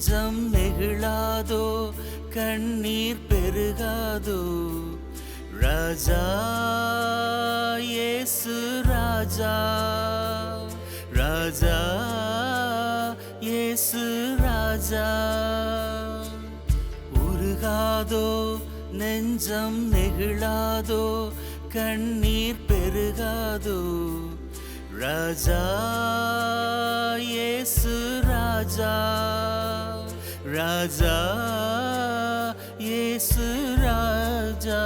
நெஞ்சம் நெகிழாதோ கண்ணீர் பெருகாதோ? ராஜா இயேசு ராஜா. ராஜா இயேசு ராஜா. உருகாதோ நெஞ்சம் நெகிழாதோ கண்ணீர் பெருகாதோ? ராஜா இயேசு ராஜா. ராஜா இயேசு ராஜா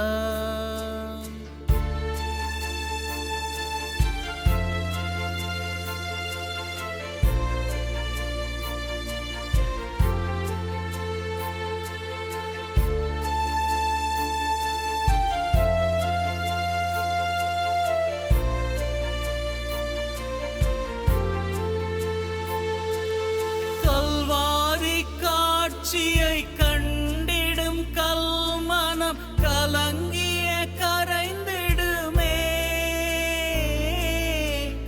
காட்சியை கண்டிடும் கல்மனம் கலங்கிய கரைந்திடுமே.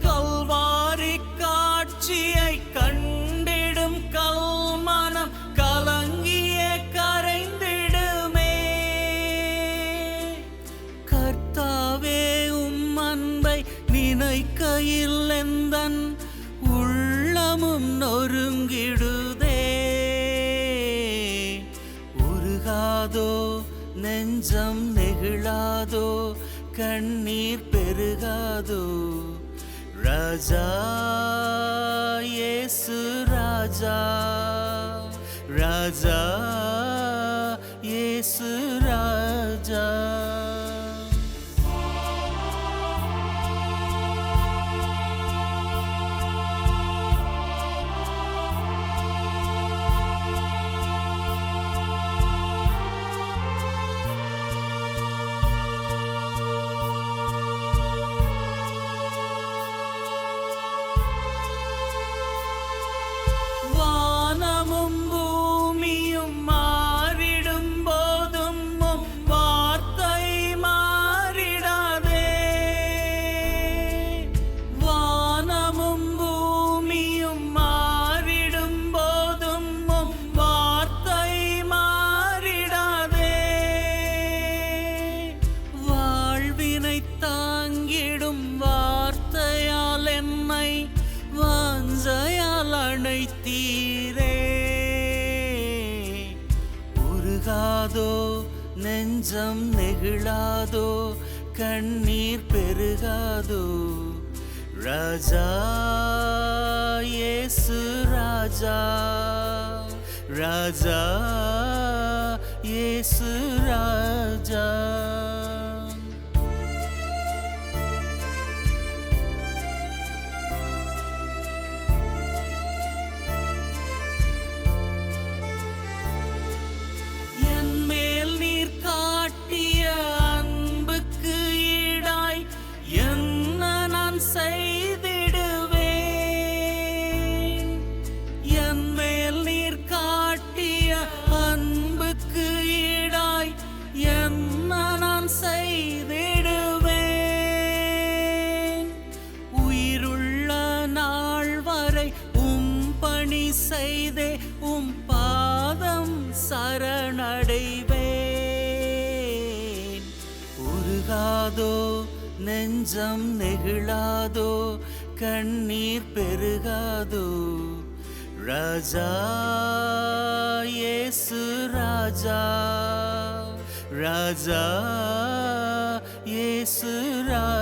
கல்வாரி காட்சியை கண்டிடும் கல்மனம் கலங்கிய கரைந்திடுமே. கர்த்தாவே உம் அன்பை நினைக்கையில் எந்தன் உள்ளமும் நொறுங்கிடுதே உருகாதோ நெஞ்சம் நெகிழாதோ? கண்ணீர் பெருகாதோ? ராஜா இயேசு ராஜா ராஜா. பெருகாதோ நெஞ்சம் நெகிழாதோ கண்ணீர் பெருகாதோ. ராஜா இயேசு ராஜா. ராஜா இயேசு ராஜா. செய்தே உம் பாதம் சரணடைவேன். உருகாதோ நெஞ்சம் நெகிழாதோ கண்ணீர் பெருகாதோ ராஜா இயேசு ராஜா ராஜா இயேசு ராஜா.